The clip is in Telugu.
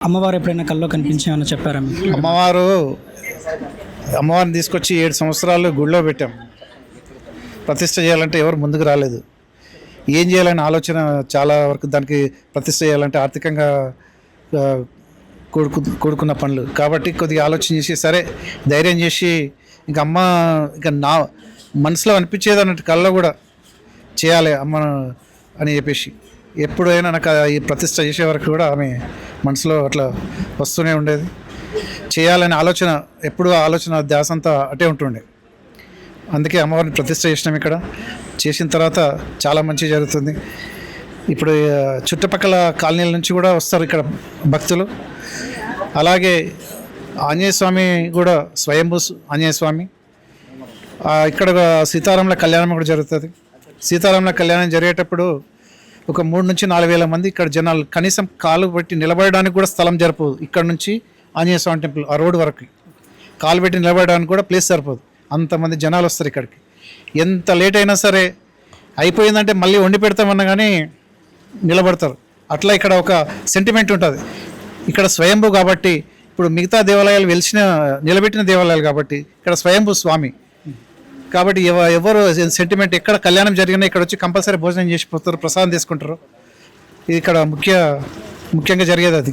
అమ్మవారు ఎప్పుడైనా కల్లో కనిపించామని చెప్పారా? మీకు అమ్మవారు అమ్మవారిని తీసుకొచ్చి ఏడు సంవత్సరాలు గుడిలో పెట్టాం. ప్రతిష్ట చేయాలంటే ఎవరు ముందుకు రాలేదు. ఏం చేయాలనే ఆలోచన చాలా వరకు దానికి ప్రతిష్ట చేయాలంటే ఆర్థికంగా ఆ, కూడుకు కూడుకున్న పనులు. కాబట్టి కొద్దిగా ఆలోచన చేసి సరే ధైర్యం చేసి ఇంక అమ్మ ఇంకా నా మనసులో అనిపించేది అన్నట్టు కళ్ళలో కూడా చేయాలి అమ్మ అని చెప్పేసి. ఎప్పుడైనా నాకు ఈ ప్రతిష్ట చేసే వరకు కూడా ఆమె మనసులో అట్లా వస్తూనే ఉండేది. చేయాలనే ఆలోచన ఎప్పుడు ఆ ఆలోచన ధ్యాస అంతా అటే ఉంటుండే. అందుకే అమ్మవారిని ప్రతిష్ట చేసినాం ఇక్కడ. చేసిన తర్వాత చాలా మంచి జరుగుతుంది. ఇప్పుడు చుట్టుపక్కల కాలనీల నుంచి కూడా వస్తారు ఇక్కడ భక్తులు. అలాగే ఆంజనేయ స్వామి కూడా స్వయంభూ ఆంజనేయ స్వామి. ఇక్కడ సీతారాముల కళ్యాణం కూడా జరుగుతుంది. సీతారాముల కళ్యాణం జరిగేటప్పుడు ఒక మూడు నుంచి నాలుగు వేల మంది ఇక్కడ జనాలు కనీసం కాలు పెట్టి నిలబడడానికి కూడా స్థలం జరపదు ఇక్కడ నుంచి ఆంజనేయ స్వామి టెంపుల్ ఆ రోడ్ వరకు. కాలు పెట్టి నిలబడడానికి కూడా ప్లేస్ సరిపోదు. అంతమంది జనాలు వస్తారు ఇక్కడికి. ఎంత లేట్ అయినా సరే అయిపోయిందంటే మళ్ళీ వండి పెడతామన్నా కానీ నిలబడతారు. అట్లా ఇక్కడ ఒక సెంటిమెంట్ ఉంటుంది. ఇక్కడ స్వయంభూ కాబట్టి ఇప్పుడు మిగతా దేవాలయాలు వెలిసిన నిలబెట్టిన దేవాలయాలు కాబట్టి ఇక్కడ స్వయంభూ స్వామి. కాబట్టి ఎవరు సెంటిమెంట్ ఎక్కడ కళ్యాణం జరిగినా ఇక్కడ వచ్చి కంపల్సరీ భోజనం చేసిపోతారు ప్రసాదం తీసుకుంటారు. ఇది ఇక్కడ ముఖ్య ముఖ్యంగా జరిగేది అది.